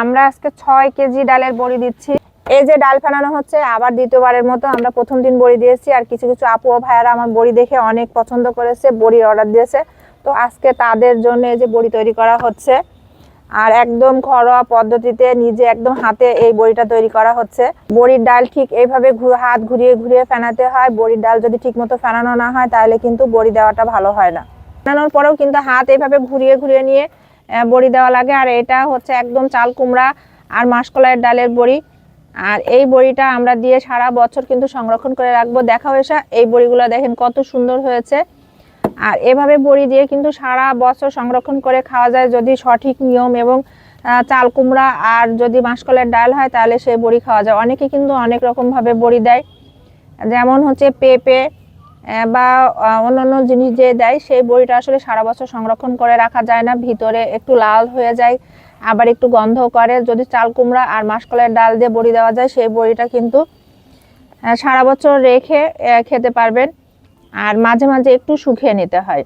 আমরা আজকে ছয় কেজি ডালের বড়ি দিচ্ছি। এই যে ডাল ফেলানো হচ্ছে, আবার দ্বিতীয়বারের মতো আমরা প্রথম দিন বড়ি দিয়েছি, আর কিছু কিছু আপু ও ভাইয়ারা আমার বড়ি দেখে অনেক পছন্দ করেছে, বড়ির অর্ডার দিয়েছে। তো আজকে তাদের জন্য এই যে বড়ি তৈরি করা হচ্ছে, আর একদম ঘরোয়া পদ্ধতিতে নিজে একদম হাতে এই বড়িটা তৈরি করা হচ্ছে। বড়ির ডাল ঠিক এইভাবে হাত ঘুরিয়ে ঘুরিয়ে ফেনাতে হয়, বড়ির ডাল যদি ঠিক মতো ফেনানো না হয়, তাহলে কিন্তু বড়ি দেওয়াটা ভালো হয় না। ফেনানোর পরেও কিন্তু হাত এইভাবে ঘুরিয়ে ঘুরিয়ে নিয়ে বড়ি দেওয়া লাগে। আর এটা হচ্ছে একদম চাল কুমড়া আর মাসকলাইয়ের ডালের বড়ি। আর এই বড়িটা আমরা দিয়ে সারা বছর কিন্তু সংরক্ষণ করে রাখব। দেখা হয়েছে এই বড়িগুলো দেখেন কত সুন্দর হয়েছে। আর এভাবে বড়ি দিয়ে কিন্তু সারা বছর সংরক্ষণ করে খাওয়া যায় যদি সঠিক নিয়ম এবং চাল কুমড়া আর যদি মাসকলের ডাল হয় তাহলে সেই বড়ি খাওয়া যায়। অনেকে কিন্তু অনেক রকমভাবে বড়ি দেয়। যেমন হচ্ছে পেঁপে বা অন্যান্য জিনিস যে দেয়, সেই বড়িটা আসলে সারা বছর সংরক্ষণ করে রাখা যায় না। ভিতরে একটু লাল হয়ে যায়, আবার একটু গন্ধ করে। যদি চাল কুমড়া আর মাসকলের ডাল দিয়ে বড়ি দেওয়া যায়, সেই বড়িটা কিন্তু সারা বছর রেখে খেতে পারবেন। আর মাঝে মাঝে একটু শুকিয়ে নিতে হয়।